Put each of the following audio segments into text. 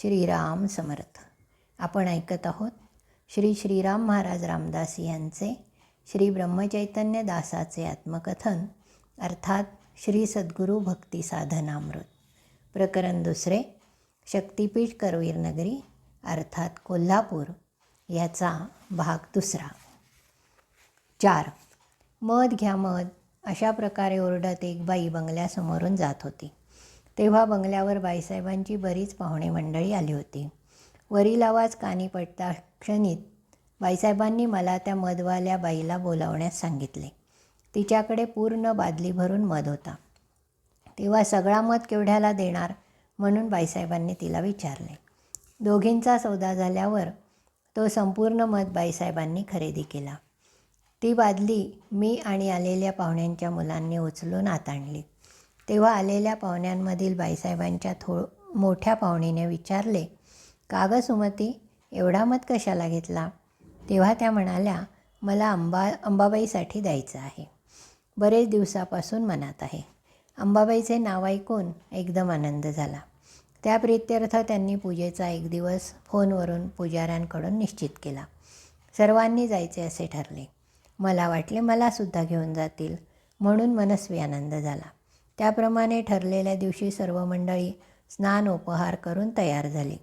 श्रीराम समर्थ. आपण ऐकत आहोत श्री श्रीराम महाराज रामदास यांचे श्री ब्रह्मचैतन्य दासाचे आत्मकथन अर्थात श्री सद्गुरू भक्ती साधनामृत. प्रकरण दुसरे शक्तिपीठ करवीर नगरी अर्थात कोल्हापूर याचा भाग दुसरा. चार मध घ्या मध. अशा प्रकारे ओरडत एक बाई बंगल्यासमोरून जात होती. तेव्हा बंगल्यावर बाईसाहेबांची बरीच पाहुणे मंडळी आली होती. वरील आवाज कानी पडता क्षणीत बाईसाहेबांनी मला त्या मधवाल्या बाईला बोलावण्यास सांगितले. तिच्याकडे पूर्ण बादली भरून मध होता. तेव्हा सगळा मध केवढ्याला देणार म्हणून बाईसाहेबांनी तिला विचारले. दोघींचा सौदा झाल्यावर तो संपूर्ण मध बाईसाहेबांनी खरेदी केला. ती बादली मी आणि आलेल्या पाहुण्यांच्या मुलांनी उचलून आत आणली तेव्हा आलेल्या पाहुण्यांमधील बाईसाहेबांच्या थो मोठ्या पाहुणीने विचारले का सुमती एवढा मत कशाला घेतला? तेव्हा त्या म्हणाल्या मला अंबा अंबाबाईसाठी द्यायचं आहे. बरेच दिवसापासून मनात आहे. अंबाबाईचे नाव ऐकून एकदम आनंद झाला. त्या प्रित्यर्थ त्यांनी पूजेचा एक दिवस फोनवरून पुजाऱ्यांकडून निश्चित केला. सर्वांनी जायचे असे ठरले. मला वाटले मलासुद्धा घेऊन जातील. म्हणून मनस्वी आनंद झाला. त्याप्रमाणे ठरलेल्या दिवशी सर्व मंडळी स्नान उपहार करून तयार झाली.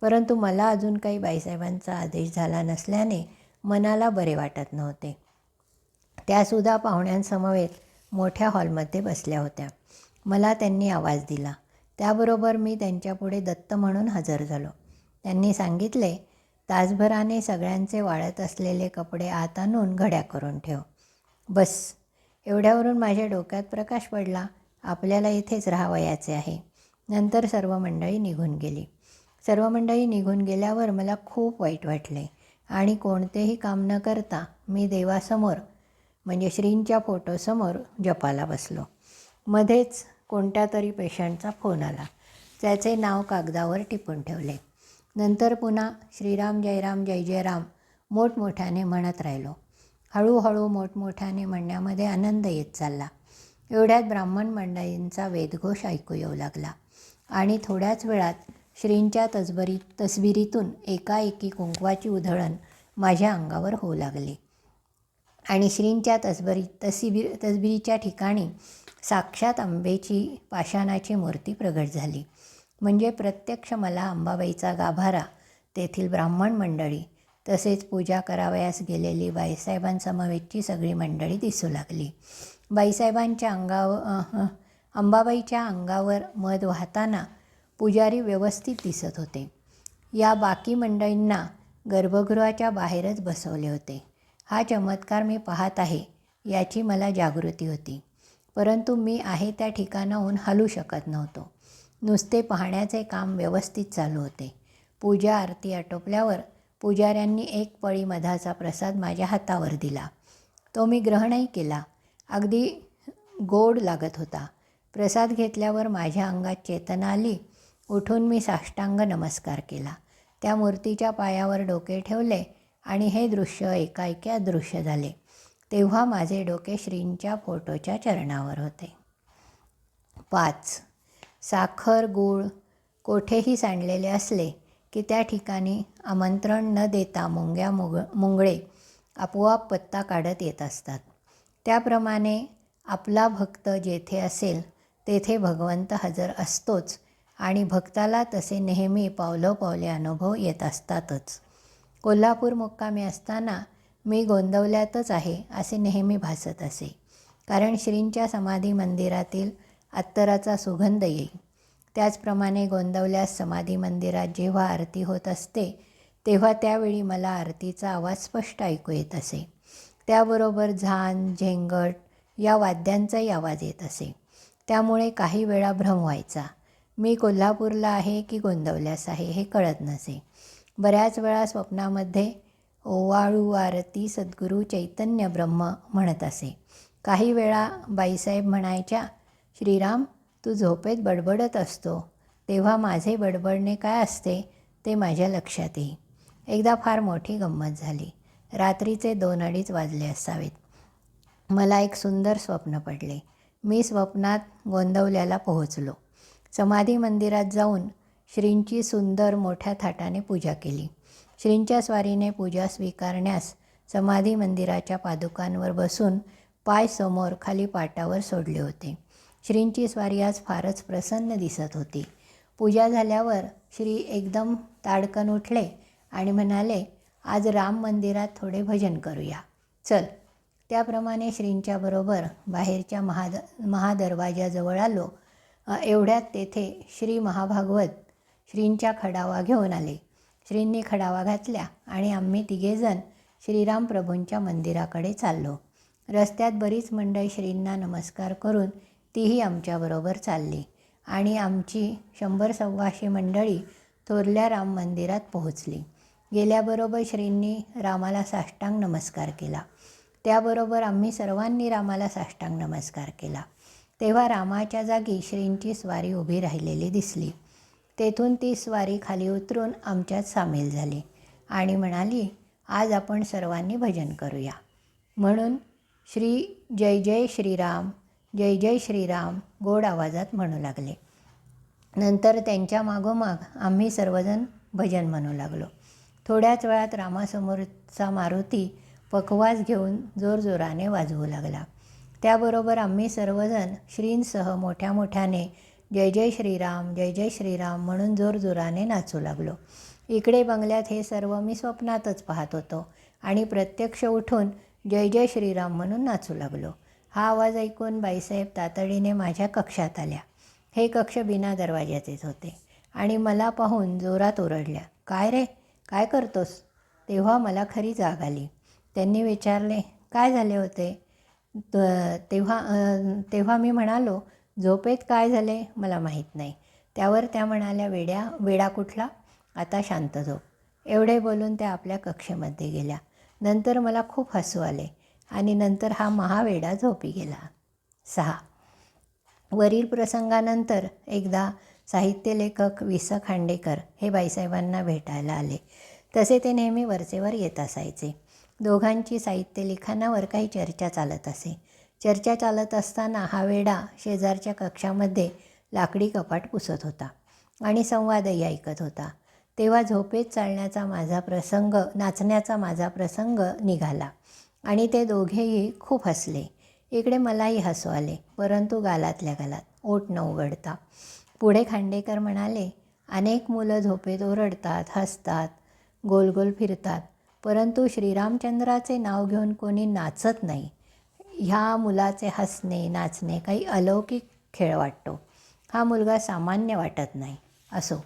परंतु मला अजून काही बाईसाहेबांचा आदेश झाला नसल्याने मनाला बरे वाटत नव्हते. त्यासुद्धा पाहुण्यांसमवेत मोठ्या हॉलमध्ये बसल्या होत्या. मला त्यांनी आवाज दिला. त्याबरोबर मी त्यांच्यापुढे दत्त म्हणून हजर झालो. त्यांनी सांगितले तासभराने सगळ्यांचे वाळत असलेले कपडे आत आणून घड्या करून ठेव. बस. एवढ्यावरून माझ्या डोक्यात प्रकाश पडला. आपल्याला इथेच राहावयाचे आहे. नंतर सर्व मंडळी निघून गेली. सर्व मंडळी निघून गेल्यावर मला खूप वाईट वाटले. आणि कोणतेही काम न करता मी देवासमोर म्हणजे श्रींच्या फोटोसमोर जपाला बसलो. मध्येच कोणत्या तरी पेशंटचा फोन आला. त्याचे नाव कागदावर टिपून ठेवले. नंतर पुन्हा श्रीराम जयराम जय जयराम मोठमोठ्याने म्हणत राहिलो. हळूहळू मोठमोठ्याने म्हणण्यामध्ये आनंद येत चालला. एवढ्यात ब्राह्मण मंडळींचा वेदघोष ऐकू येऊ लागला. आणि थोड्याच वेळात श्रींच्या तसबरी तसबिरीतून एकाएकी कुंकवाची उधळण माझ्या अंगावर होऊ लागली. आणि श्रींच्या तसबरी तसबीर तसबिरीच्या ठिकाणी साक्षात आंबेची पाषाणाची मूर्ती प्रगट झाली. म्हणजे प्रत्यक्ष मला अंबाबाईचा गाभारा तेथील ब्राह्मण मंडळी तसेच पूजा करावयास गेलेली बाईसाहेबांसमवेतची सगळी मंडळी दिसू लागली. बाईसाहेबांच्या अंगावर अंबाबाईच्या अंगावर मध वाहताना पुजारी व्यवस्थित दिसत होते. या बाकी मंडळींना गर्भगृहाच्या बाहेरच बसवले होते. हा चमत्कार मी पाहत आहे याची मला जागृती होती. परंतु मी आहे त्या ठिकाणाहून हलू शकत नव्हतो. नुसते पाहण्याचे काम व्यवस्थित चालू होते. पूजा आरती आटोपल्यावर पुजाऱ्यांनी एक पळी मधाचा प्रसाद माझ्या हातावर दिला. तो मी ग्रहणही केला. अगदी गोड लागत होता. प्रसाद घेतल्यावर माझ्या अंगात चेतना आली. उठून मी साष्टांग नमस्कार केला. त्या मूर्तीच्या पायावर डोके ठेवले आणि हे दृश्य एकाएकी अदृश्य झाले. तेव्हा माझे डोके श्रींच्या फोटोच्या चरणावर होते. पाच. साखर गूळ कोठेही सांडलेले असले की त्या ठिकाणी आमंत्रण न देता मुंग्या मुग मुंगळे आपोआप पत्ता काढत येत असतात. त्याप्रमाणे आपला भक्त जेथे असेल तेथे भगवंत हजर असतोच आणि भक्ताला तसे नेहमी पावलोपावले अनुभव येत असतातच. कोल्हापूर मुक्कामी असताना मी गोंदवल्यातच आहे असे नेहमी भासत असे कारण श्रींच्या समाधी मंदिरातील अत्तराचा सुगंध येईल. त्याचप्रमाणे गोंदवल्यास समाधी मंदिरात जेव्हा आरती होत असते तेव्हा त्यावेळी मला आरतीचा आवाज स्पष्ट ऐकू येत असे. त्याबरोबर झान झेंगट या वाद्यांचाही आवाज येत असे. त्यामुळे काही वेळा भ्रम व्हायचा. मी कोल्हापूरला आहे की गोंदवल्यास आहे हे कळत नसे. बऱ्याच वेळा स्वप्नामध्ये ओवाळू आरती सद्गुरू चैतन्य ब्रह्म म्हणत असे. काही वेळा बाईसाहेब म्हणायच्या श्रीराम तू झोपेत बडबडत असतो. तेव्हा माझे बडबडणे काय असते ते माझ्या लक्षात येई एकदा फार मोठी गंमत झाली. रात्रीचे दोन अडीच वाजले असावेत. मला एक सुंदर स्वप्न पडले. मी स्वप्नात गोंदवल्याला पोहोचलो. समाधी मंदिरात जाऊन श्रींची सुंदर मोठ्या थाटाने पूजा केली. श्रींच्या स्वारीने पूजा स्वीकारण्यास समाधी मंदिराच्या पादुकांवर बसून पाय समोर खाली पाटावर सोडले होते. श्रींची स्वारी आज फारच प्रसन्न दिसत होती. पूजा झाल्यावर श्री एकदम ताडकन उठले आणि म्हणाले आज राम मंदिरात थोडे भजन करूया. चल. त्याप्रमाणे श्रींच्याबरोबर बाहेरच्या महाद महादरवाजाजवळ आलो. एवढ्यात तेथे श्री महाभागवत श्रींच्या खडावा घेऊन आले. श्रींनी खडावा घातल्या आणि आम्ही तिघेजण श्रीराम प्रभूंच्या मंदिराकडे चाललो. रस्त्यात बरीच मंडळी श्रींना नमस्कार करून तीही आमच्याबरोबर चालली आणि आमची शंभर सव्वाशे मंडळी थोरल्या राम मंदिरात पोहोचली. गेल्याबरोबर श्रींनी रामाला साष्टांग नमस्कार केला. त्याबरोबर आम्ही सर्वांनी रामाला साष्टांग नमस्कार केला. तेव्हा रामाच्या जागी श्रींची स्वारी उभी राहिलेली दिसली. तेथून ती स्वारी खाली उतरून आमच्यात सामील झाली आणि म्हणाली आज आपण सर्वांनी भजन करूया. म्हणून श्री जय जय श्रीराम जय जय श्रीराम गोड आवाजात म्हणू लागले. नंतर त्यांच्या मागोमाग आम्ही सर्वजण भजन म्हणू लागलो. थोड्याच वेळात रामासमोरचा मारुती पकवाज घेऊन जोरजोराने वाजवू लागला. त्याबरोबर आम्ही सर्वजण श्रींसह मोठ्या मोठ्याने जय जय श्रीराम जय जय श्रीराम म्हणून जोरजोराने नाचू लागलो. इकडे बंगल्यात हे सर्व मी स्वप्नातच पाहत होतो आणि प्रत्यक्ष उठून जय जय श्रीराम म्हणून नाचू लागलो. हा आवाज ऐकून बाईसाहेब तातडीने माझ्या कक्षात आल्या. हे कक्ष बिना दरवाज्याचेच होते आणि मला पाहून जोरात ओरडल्या काय रे? काय करतोस? तेव्हा मला खरी जाग आली. त्यांनी विचारले काय झाले होते? त- तेव्हा तेव्हा मी म्हणालो झोपेत काय झाले मला माहीत नाही. त्यावर त्या म्हणाल्या वेड्या वेडा कुठला? आता शांत झोप. एवढे बोलून त्या आपल्या कक्षेमध्ये गेल्या. नंतर मला खूप हसू आले आणि नंतर हा महावेडा झोपी गेला. सहा. वरील प्रसंगानंतर एकदा साहित्यलेखक वि स खांडेकर हे बाईसाहेबांना भेटायला आले. तसे ते नेहमी वरचेवर येत असायचे. दोघांची साहित्य लिखाणावर काही चर्चा चालत असे. चर्चा चालत असताना हा वेडा शेजारच्या कक्षामध्ये लाकडी कपाट पुसत होता आणि संवादही ऐकत होता. तेव्हा झोपेत चालण्याचा माझा प्रसंग नाचण्याचा माझा प्रसंग निघाला आणि ते दोघेही खूप हसले. इकडे मलाही हसू आले परंतु गालातल्या गालात ओठ न उघडता. पुढे खांडेकर म्हणाले अनेक मुलं झोपेत ओरडतात हसतात गोल गोल फिरतात परंतु श्रीरामचंद्राचे नाव घेऊन कोणी नाचत नाही. ह्या मुलाचे हसणे नाचणे काही अलौकिक खेळ वाटतो. हा मुलगा सामान्य वाटत नाही. असो.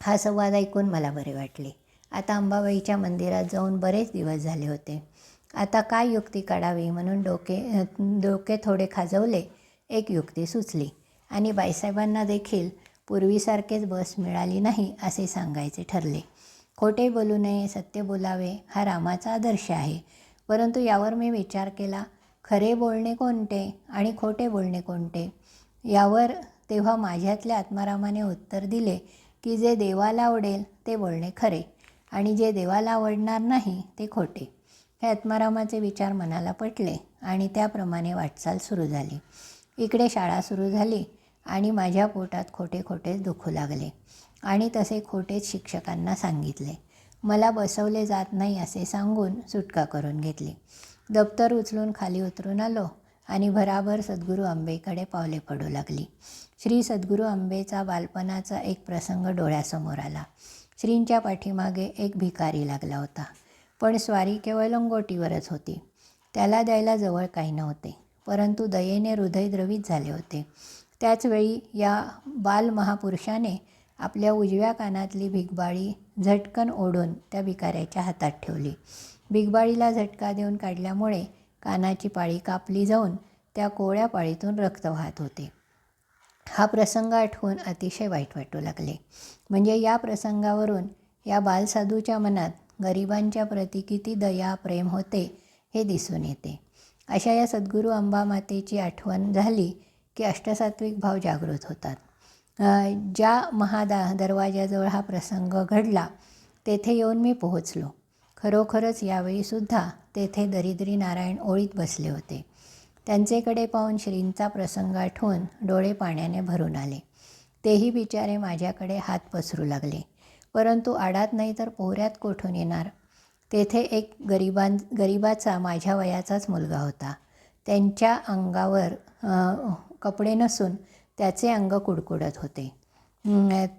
हा संवाद ऐकून मला बरे वाटले. आता अंबाबाईच्या मंदिरात जाऊन बरेच दिवस झाले होते. आता काय युक्ती काढावी म्हणून डोके डोके थोडे खाजवले एक युक्ती सुचली. आणि बाईसाहेबांना देखील पूर्वीसारखेच बस मिळाली नाही असे सांगायचे ठरले. खोटे बोलू नये सत्य बोलावे हा रामाचा आदर्श आहे. परंतु यावर मी विचार केला खरे बोलणे कोणते आणि खोटे बोलणे कोणते? यावर तेव्हा माझ्यातल्या आत्मारामाने उत्तर दिले की जे देवाला आवडेल ते बोलणे खरे आणि जे देवाला आवडणार नाही ते खोटे. हे आत्मारामाचे विचार मनाला पटले आणि त्याप्रमाणे वाटचाल सुरू झाली. इकडे शाळा सुरू झाली. आणि माझ्या पोटात खोटे खोटेच दुखू लागले. आणि तसे खोटेच शिक्षकांना सांगितले. मला बसवले जात नाही असे सांगून सुटका करून घेतली. दप्तर उचलून खाली उतरून आलो आणि भराभर सद्गुरू आंबेकडे पावले पडू लागली. श्री सद्गुरू आंबेचा बालपणाचा एक प्रसंग डोळ्यासमोर आला. श्रींच्या पाठीमागे एक भिकारी लागला होता. पण स्वारी केवळ लंगोटीवरच होती. त्याला द्यायला जवळ काही नव्हते. परंतु दयेने हृदय द्रवित झाले होते. त्याचवेळी या बालमहापुरुषाने आपल्या उजव्या कानातली भिगबाळी झटकन ओढून त्या भिकाऱ्याच्या हातात ठेवली. भिगबाळीला झटका देऊन काढल्यामुळे कानाची पाळी कापली जाऊन त्या कोवळ्या पाळीतून रक्त वाहत होते. हा प्रसंग आठवून अतिशय वाईट वाटू लागले. म्हणजे या प्रसंगावरून या बालसाधूच्या मनात गरिबांच्या प्रती किती दया प्रेम होते हे दिसून येते. अशा या सद्गुरू अंबामातेची आठवण झाली की अष्टसात्विक भाव जागृत होतात. ज्या महादा दरवाजाजवळ हा प्रसंग घडला तेथे येऊन मी पोहोचलो. खरोखरच यावेळीसुद्धा तेथे दरिद्री नारायण ओळीत बसले होते. त्यांचेकडे पाहून श्रींचा प्रसंग आठवून डोळे पाण्याने भरून आले. तेही बिचारे माझ्याकडे हात पसरू लागले. परंतु आडात नाही तर पोहऱ्यात कोठून येणार? तेथे एक गरिबां गरिबाचा माझ्या वयाचाच मुलगा होता. त्यांच्या अंगावर कपडे नसून त्याचे अंग कुडकुडत होते.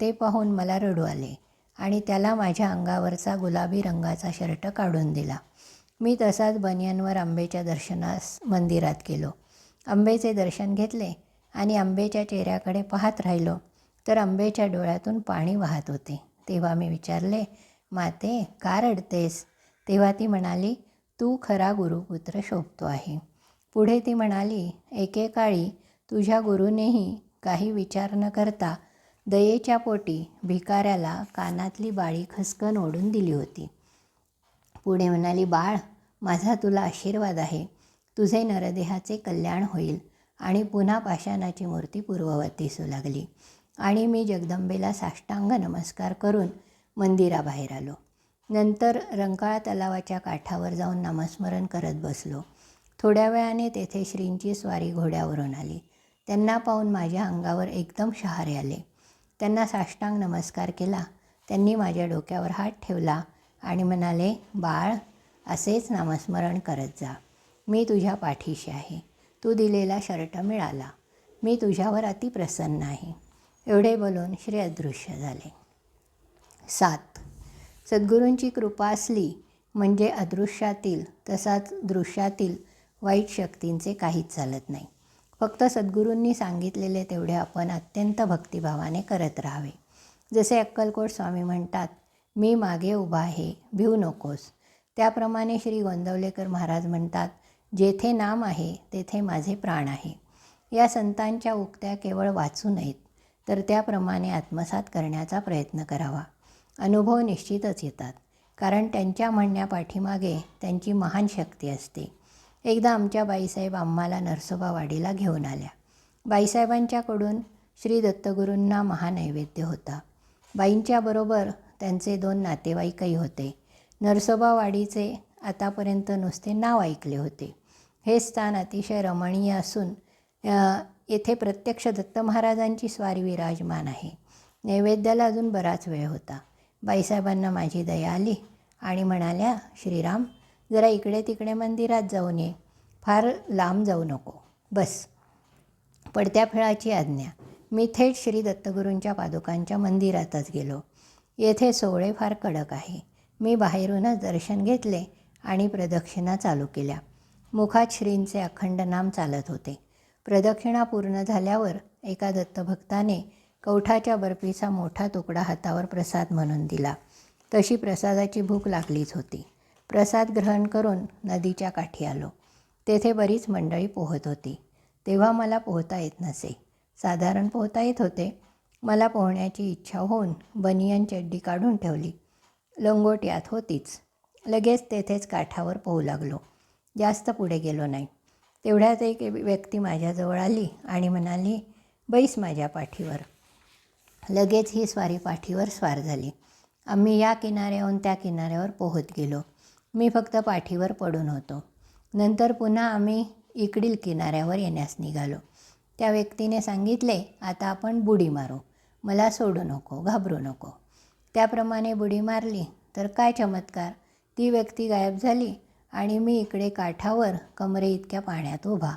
ते पाहून मला रडू आले आणि त्याला माझ्या अंगावरचा गुलाबी रंगाचा शर्ट काढून दिला. मी तसाच बनियनवर आंबेच्या दर्शनास मंदिरात गेलो. आंबेचे दर्शन घेतले आणि आंबेच्या चेहऱ्याकडे पाहत राहिलो तर आंबेच्या डोळ्यातून पाणी वाहत होते. तेव्हा मी विचारले माते का रडतेस? तेव्हा ती म्हणाली तू खरा गुरुपुत्र शोभतो आहे. पुढे ती म्हणाली एकेकाळी तुझ्या गुरुनेही काही विचार न करता दयेच्या पोटी भिकाऱ्याला कानातली बाळी खसकन ओढून दिली होती. पुढे म्हणाली बाळ माझा तुला आशीर्वाद आहे. तुझे नरदेहाचे कल्याण होईल आणि पुन्हा पाषाणाची मूर्ती पूर्ववत दिसू लागली. आणि मी जगदंबेला साष्टांग नमस्कार करून मंदिराबाहेर आलो. नंतर रंकाळा तलावाच्या काठावर जाऊन नामस्मरण करत बसलो. थोड्या वेळाने तेथे श्रींची स्वारी घोड्यावरून आली. त्यांना पाहून माझ्या अंगावर एकदम शहारे आले. त्यांना साष्टांग नमस्कार केला. त्यांनी माझ्या डोक्यावर हात ठेवला आणि म्हणाले बाळ असेच नामस्मरण करत जा. मी तुझ्या पाठीशी आहे. तू दिलेला शर्ट मिळाला. मी तुझ्यावर अतिप्रसन्न आहे. एवढे बोलून श्री अदृश्य झाले. सात. सद्गुरूंची कृपा असली म्हणजे अदृश्यातील तसाच दृश्यातील वाईट शक्तींचे काहीच चालत नाही. फक्त सद्गुरूंनी सांगितलेले तेवढे आपण अत्यंत भक्तिभावाने करत राहावे. जसे अक्कलकोट स्वामी म्हणतात मी मागे उभा आहे भिऊ नकोस. त्याप्रमाणे श्री गोंदवलेकर महाराज म्हणतात जेथे नाम आहे तेथे माझे प्राण आहे. या संतांच्या उक्त्या केवळ वाचू नयेत तर त्याप्रमाणे आत्मसात करण्याचा प्रयत्न करावा. अनुभव निश्चितच येतात कारण त्यांच्या म्हणण्यापाठीमागे त्यांची महान शक्ती असते. एकदा आमच्या बाईसाहेब आम्हाला नरसोबावाडीला घेऊन आल्या. बाईसाहेबांच्याकडून श्री दत्तगुरूंना महानैवेद्य होता. बाईंच्याबरोबर त्यांचे दोन नातेवाईकही होते. नरसोबावाडीचे आतापर्यंत नुसते नाव ऐकले होते. हे स्थान अतिशय रमणीय असून येथे प्रत्यक्ष दत्त महाराजांची स्वारी विराजमान आहे. नैवेद्याला अजून बराच वेळ होता. बाईसाहेबांना माझी दया आली आणि म्हणाल्या श्रीराम जरा इकडे तिकडे मंदिरात जाऊन ये. फार लांब जाऊ नको. बस. पडत्या फळाची आज्ञा. मी थेट श्री दत्तगुरूंच्या पादुकांच्या मंदिरातच गेलो. येथे सोहळे फार कडक आहे. मी बाहेरूनच दर्शन घेतले आणि प्रदक्षिणा चालू केल्या. मुखात श्रींचे अखंड नाम चालत होते. प्रदक्षिणा पूर्ण झाल्यावर एका दत्तभक्ताने कवठाच्या बर्फीचा मोठा तुकडा हातावर प्रसाद म्हणून दिला. तशी प्रसादाची भूक लागलीच होती. प्रसाद ग्रहण करून नदीच्या काठी आलो. तेथे बरीच मंडळी पोहत होती. तेव्हा मला पोहता येत नसे. साधारण पोहता येत होते. मला पोहण्याची इच्छा होऊन बनियन चड्डी काढून ठेवली. लंगोट यात होतीच. लगेच तेथेच काठावर पोहू लागलो. जास्त पुढे गेलो नाही. तेवढ्यात एक व्यक्ती माझ्याजवळ आली आणि म्हणाली बैस माझ्या पाठीवर. लगेच ही स्वारी पाठीवर स्वार झाली. आम्ही या किनाऱ्याहून त्या किनाऱ्यावर पोहत गेलो. मी फक्त पाठीवर पडून होतो. नंतर पुन्हा आम्ही इकडील किनाऱ्यावर येण्यास निघालो. त्या व्यक्तीने सांगितले आता आपण बुडी मारू. मला सोडू नको घाबरू नको. त्याप्रमाणे बुडी मारली. तर काय चमत्कार. ती व्यक्ती गायब झाली आणि मी इकडे काठावर कमरे इतक्या पाण्यात उभा.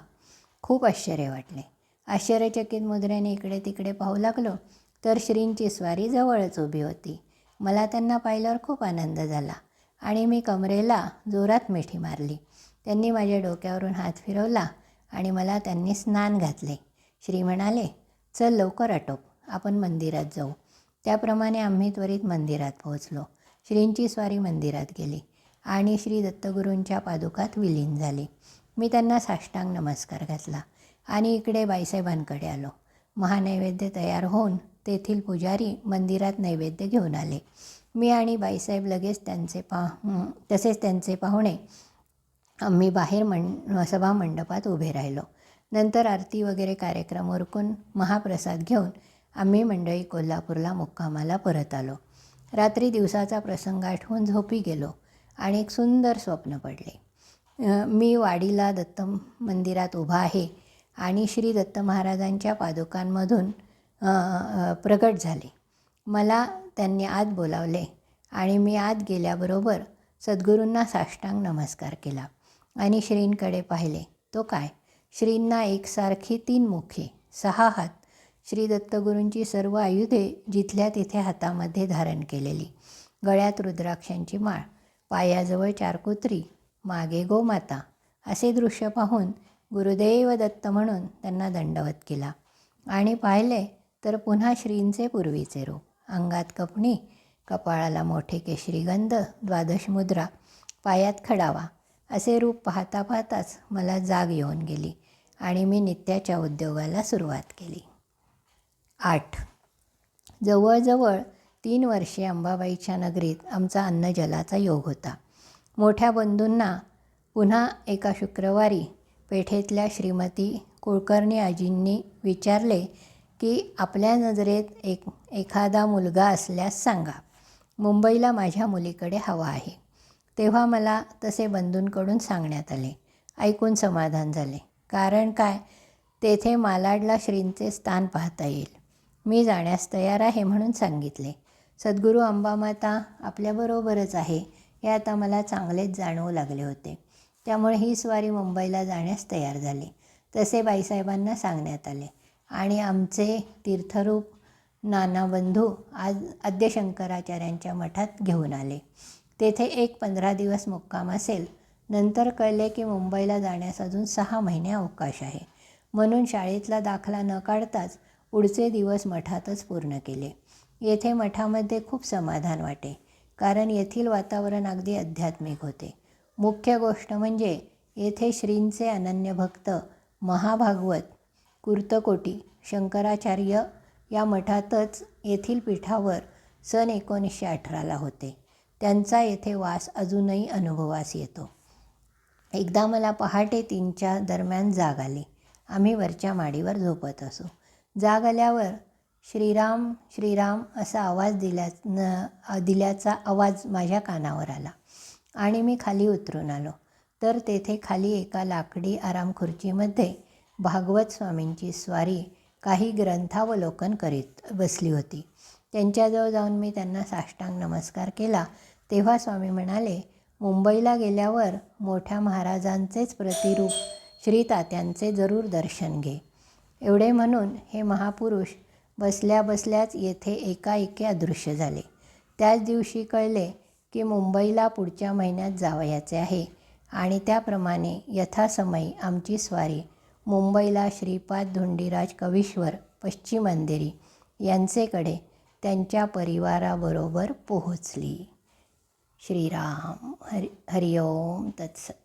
खूप आश्चर्य वाटले. आश्चर्यचकित मुद्रेने इकडे तिकडे पाहू लागलो. तर श्रींची स्वारी जवळच उभी होती. मला त्यांना पाहिल्यावर खूप आनंद झाला. आणि मी कमरेला जोरात मिठी मारली. त्यांनी माझ्या डोक्यावरून हात फिरवला आणि मला त्यांनी स्नान घातले. श्री म्हणाले चल लवकर आटोप आपण मंदिरात जाऊ. त्याप्रमाणे आम्ही त्वरित मंदिरात पोहोचलो. श्रींची स्वारी मंदिरात गेली आणि श्री दत्तगुरूंच्या पादुकात विलीन झाली. मी त्यांना साष्टांग नमस्कार घातला आणि इकडे बाईसाहेबांकडे आलो. महानैवेद्य तयार होऊन तेथील पुजारी मंदिरात नैवेद्य घेऊन आले. मी आणि बाईसाहेब लगेच त्यांचे पा तसेच त्यांचे पाहुणे आम्ही बाहेर मं सभा मंडपात उभे राहिलो. नंतर आरती वगैरे कार्यक्रम उरकून महाप्रसाद घेऊन आम्ही मंडळी कोल्हापूरला मुक्कामाला परत आलो. रात्री दिवसाचा प्रसंग आठवून झोपी गेलो आणि एक सुंदर स्वप्न पडले. मी वाडीला दत्त मंदिरात उभा आहे आणि श्री दत्त महाराजांच्या पादुकांमधून प्रगट झाले. मला त्यांनी आत बोलावले आणि मी आत गेल्याबरोबर सद्गुरूंना साष्टांग नमस्कार केला आणि श्रींकडे पाहिले. तो काय? श्रींना एकसारखी तीन मुखे सहा हात श्री दत्तगुरूंची सर्व आयुधे जिथल्या तिथे हातामध्ये धारण केलेली गळ्यात रुद्राक्षांची माळ पायाजवळ चारकुत्री मागे गोमाता असे दृश्य पाहून गुरुदेव दत्त म्हणून त्यांना दंडवत केला. आणि पाहिले तर पुन्हा श्रींचे पूर्वीचे रूप. अंगात कपणी कपाळाला मोठे केशरीगंध द्वादश मुद्रा पायात खडावा असे रूप पाहता पाहताच मला जाग येऊन गेली आणि मी नित्याच्या उद्योगाला सुरुवात केली. आठ. जवळजवळ तीन वर्षे अंबाबाईच्या नगरीत आमचा अन्नजलाचा योग होता. मोठ्या बंधूंना पुन्हा एका शुक्रवारी पेठेतल्या श्रीमती कुलकर्णी आजींनी विचारले की आपल्या नजरेत एक एखादा मुलगा असल्यास सांगा. मुंबईला माझ्या मुलीकडे हवा आहे. तेव्हा मला तसे बंधूंकडून सांगण्यात आले. ऐकून समाधान झाले. कारण काय? तेथे मालाडला श्रींचे स्थान पाहता येईल. मी जाण्यास तयार आहे म्हणून सांगितले. सद्गुरू अंबामाता आपल्याबरोबरच आहे. हे आता मला चांगलेच जाणवू लागले होते. त्यामुळे ही स्वारी मुंबईला जाण्यास तयार झाली. तसे बाईसाहेबांना सांगण्यात आले. आणि आमचे तीर्थरूप नाना बंधू आज आद्यशंकराचार्यांच्या मठात घेऊन आले. तेथे एक पंधरा दिवस मुक्काम असेल. नंतर कळले की मुंबईला जाण्यास अजून सहा महिने अवकाश आहे. म्हणून शाळेतला दाखला न काढताच पुढचे दिवस मठातच पूर्ण केले. येथे मठामध्ये खूप समाधान वाटे कारण येथील वातावरण अगदी आध्यात्मिक होते. मुख्य गोष्ट म्हणजे येथे श्रींचे अनन्य भक्त महाभागवत कुर्तकोटी शंकराचार्य या मठातच येथील पीठावर सन एकोणीसशे अठराला होते. त्यांचा येथे वास अजूनही अनुभवास येतो. एकदा मला पहाटे तीनच्या दरम्यान जाग आली. आम्ही वरच्या माडीवर झोपत असू. जाग आल्यावर श्रीराम श्रीराम असा आवाज दिल्या न दिल्याचा आवाज माझ्या कानावर आला आणि मी खाली उतरून आलो. तर तेथे खाली एका लाकडी आराम खुर्चीमध्ये भागवत स्वामींची स्वारी काही ग्रंथावलोकन करीत बसली होती. त्यांच्याजवळ जाऊन मी त्यांना साष्टांग नमस्कार केला. तेव्हा स्वामी म्हणाले मुंबईला गेल्यावर मोठ्या महाराजांचेच प्रतिरूप श्री तात्यांचे जरूर दर्शन घे. एवढे म्हणून हे महापुरुष बसल्या बसल्याच येथे एकाएकी अदृश्य झाले. त्याच दिवशी कळले की मुंबईला पुढच्या महिन्यात जावयाचे आहे आणि त्याप्रमाणे यथासमयी आमची स्वारी मुंबईला श्रीपाद धुंडीराज कवीश्वर पश्चिम अंधेरी यांचेकडे त्यांच्या परिवाराबरोबर पोहोचली. श्रीराम हरि हरिओम तत्सत